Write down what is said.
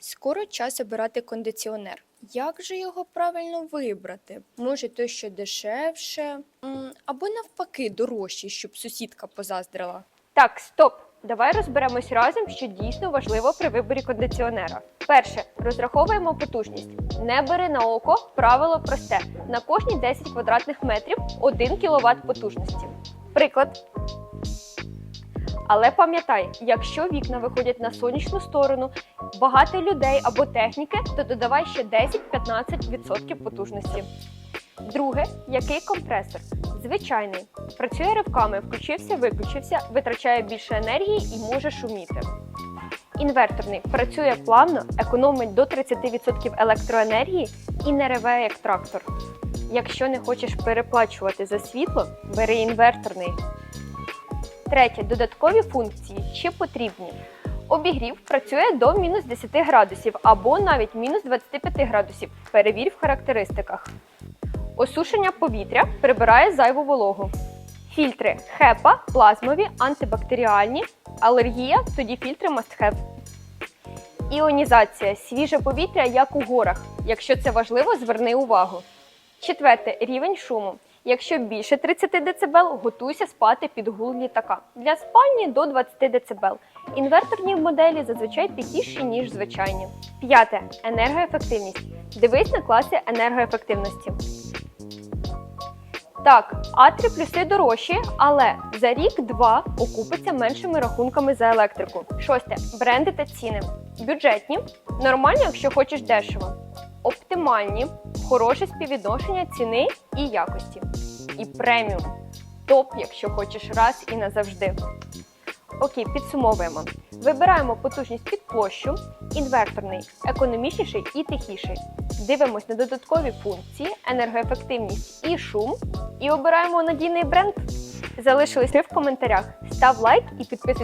Скоро час обирати кондиціонер. Як же його правильно вибрати? Може, той, що дешевше, або навпаки дорожчий, щоб сусідка позаздрила. Так, стоп. Давай розберемось разом, що дійсно важливо при виборі кондиціонера. Перше, розраховуємо потужність. Не бери на око, правило просте. На кожні 10 квадратних метрів 1 кВт потужності. Приклад. Але пам'ятай, якщо вікна виходять на сонячну сторону, багато людей або техніки, то додавай ще 10-15% потужності. Друге, який компресор? Звичайний. Працює ривками, включився, виключився, витрачає більше енергії і може шуміти. Інверторний працює плавно, економить до 30% електроенергії і не реве як трактор. Якщо не хочеш переплачувати за світло, бери інверторний. Третє. Додаткові функції чи потрібні. Обігрів працює до мінус 10 градусів або навіть мінус 25 градусів. Перевір в характеристиках. Осушення повітря прибирає зайву вологу. Фільтри HEPA, плазмові, антибактеріальні. Алергія тоді фільтри have. Іонізація свіже повітря, як у горах. Якщо це важливо, зверни увагу. Четверте рівень шуму. Якщо більше 30 дБ, готуйся спати під гул літака. Для спальні до 20 дБ. Інверторні моделі зазвичай тихіші, ніж звичайні. П'яте енергоефективність. Дивись на класи енергоефективності. Так, А3 плюси дорожчі, але за рік-два окупиться меншими рахунками за електрику. Шосте бренди та ціни. Бюджетні, нормальні, якщо хочеш дешево. Оптимальні, хороше співвідношення ціни і якості. І преміум. Топ, якщо хочеш раз і назавжди. Окей, підсумовуємо. Вибираємо потужність під площу, інверторний, економічніший і тихіший. Дивимось на додаткові функції, енергоефективність і шум, і обираємо надійний бренд. Залишились в коментарях. Став лайк і підписуйся